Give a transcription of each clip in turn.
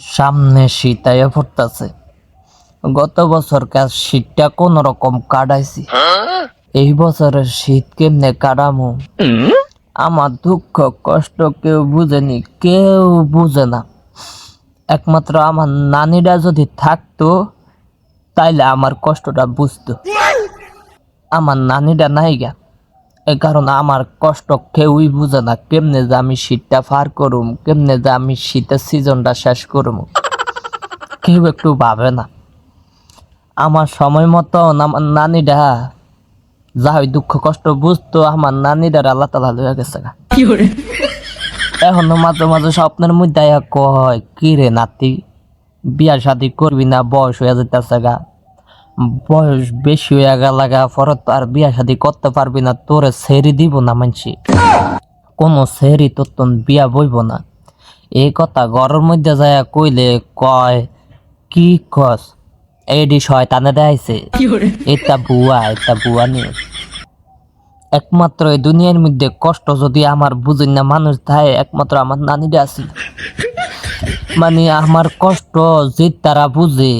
সামনে শীত আইয়া পড়তাছে গত বছর কাজ শীতটা কোন রকম কাটাইছি। এই বছরের শীত কেমনে কাটামু? আমার দুঃখ, কষ্ট কেউ বুঝেনি, কেউ বুঝে না। একমাত্র আমার নানিরা যদি থাকতো, তাইলে আমার কষ্টটা বুঝতো। আমার নানিটা নাই গা। কারণে আমার কষ্ট কেউই বুঝে না কেমনে যে আমি শীতটা পার করুম কেমনে যে আমি শীতের সিজনটা শেষ করুম। কেউ একটু ভাবে না। আমার সময় মতো আমার নানিটা যা হয় দুঃখ কষ্ট বুঝতো আমার নানিটার আল্লাহ তালা লইয়া গেছে গা। এখনও মাঝে মাঝে স্বপ্নের মধ্যে কয় কি রে নাতি বিয়া শাদি করবি না বয়স হয়ে যেতেছে গা? বয়স বেশি হয়ে গেল গা পরে তো আর বিয়া শাদি করতে পারবি না তোরে সেরি দিব না মানছি। কোনো সেরি তোর বিয়া বইব না। এই কথা ঘরের মধ্যে যায় কইলে কয় কি কস? এইডি শয়তানে দেখাইছে। এটা বুয়া এটা বুয়া নিয়ে। একমাত্র এই দুনিয়ার মধ্যে কষ্ট যদি আমার বুঝেন না মানুষ থাকে একমাত্র আমার নানিটা আছে। মানে আমার কষ্ট যে তারা বুঝে।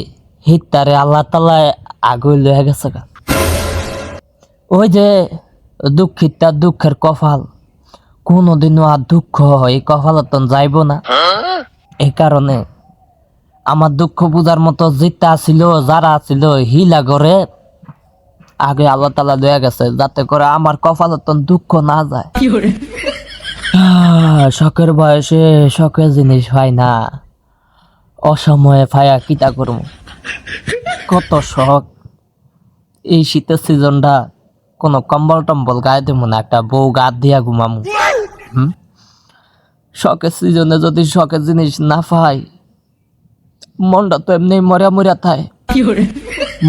হে তারে আল্লাহ তালায় আগে লয়ে গেছে গা। ওই যে দুঃখিতা দুঃখের কপাল কোনোদিনও আর দুঃখ এই কপালতন যাইব না। এই কারণে আমার দুঃখ বুঝার মতো যেটা ছিল যারা ছিল হিলা করে আগে আল্লাহ তালা লয়ে গেছে যাতে করে আমার কপালতন দুঃখ না যায়। শখের বয়সে শখের জিনিস হয় না। অসময়ে ফায়া কিতা করব কত শখ। এই শীতের সিজনটা কোনো কম্বল টম্বল গায়ে দেবো না একটা বউ গা দিয়া ঘুমামু। হুম? শখের সিজনে যদি শখের জিনিস না পাই মনটা তো এমনি মরিয়া মরিয়া থায়।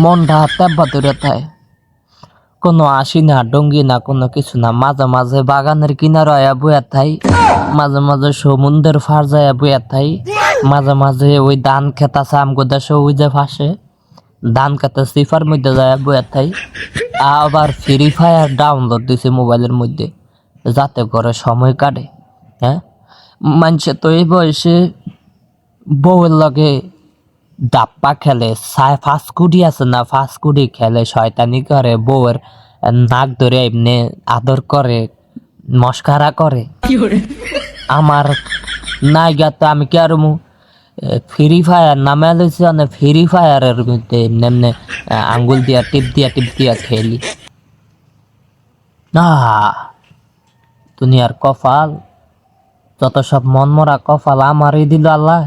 মনটা তেব্বা ধরে থায়। কোনো আসি না ডঙ্গি না কোনো কিছু না মাঝে মাঝে বাগানের কিনার আয়া বইয়া থাই। মাঝে মাঝে সমুদ্রের ফার যায় বইয়া থাই। মাঝে মাঝে ওই ধান খেতা আছে আমগো দেশে ওই যে ফাঁসে। ধান খেতে সিফার মধ্যে যায় বইয়া থাই। আবার ফ্রি ফায়ার ডাউনলোড দিছে মোবাইলের মধ্যে যাতে করে সময় কাটে হ্যাঁ? মানুষে তো এই বয়সে বউয়ের লগে ডাপ্পা খেলে ফাস্ট কুডি আছে না ফাস্ট কুডি খেলে শয়তানি করে বউয়ের নাক ধরে এমনি আদর করে মস্কারা করে। আমার নাইগা তো আমি কি আর ফ্রি ফায়ার নামে লইছি মানে ফ্রি ফায়ারের মধ্যে এমনি আঙ্গুল দিয়া টিপ দিয়া টিপ দিয়া খেলি। না দুনিয়ার কপাল যত সব মন মরা কপাল আমারই দিল আল্লাহ।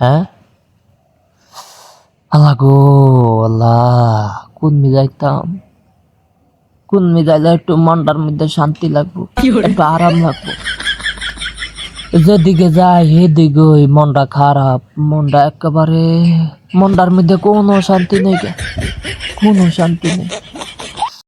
হ্যাঁ? আল্লাহ গো আল্লাহ কোন মিজাইতাম? কোন মিজাইলে একটু মনটার মধ্যে শান্তি লাগবো একটু আরাম লাগবো। যেদিকে যায় সেদিকে মনটা খারাপ, মনটা একেবারে মনটার মধ্যে কোনো শান্তি নেই। কোনো শান্তি নেই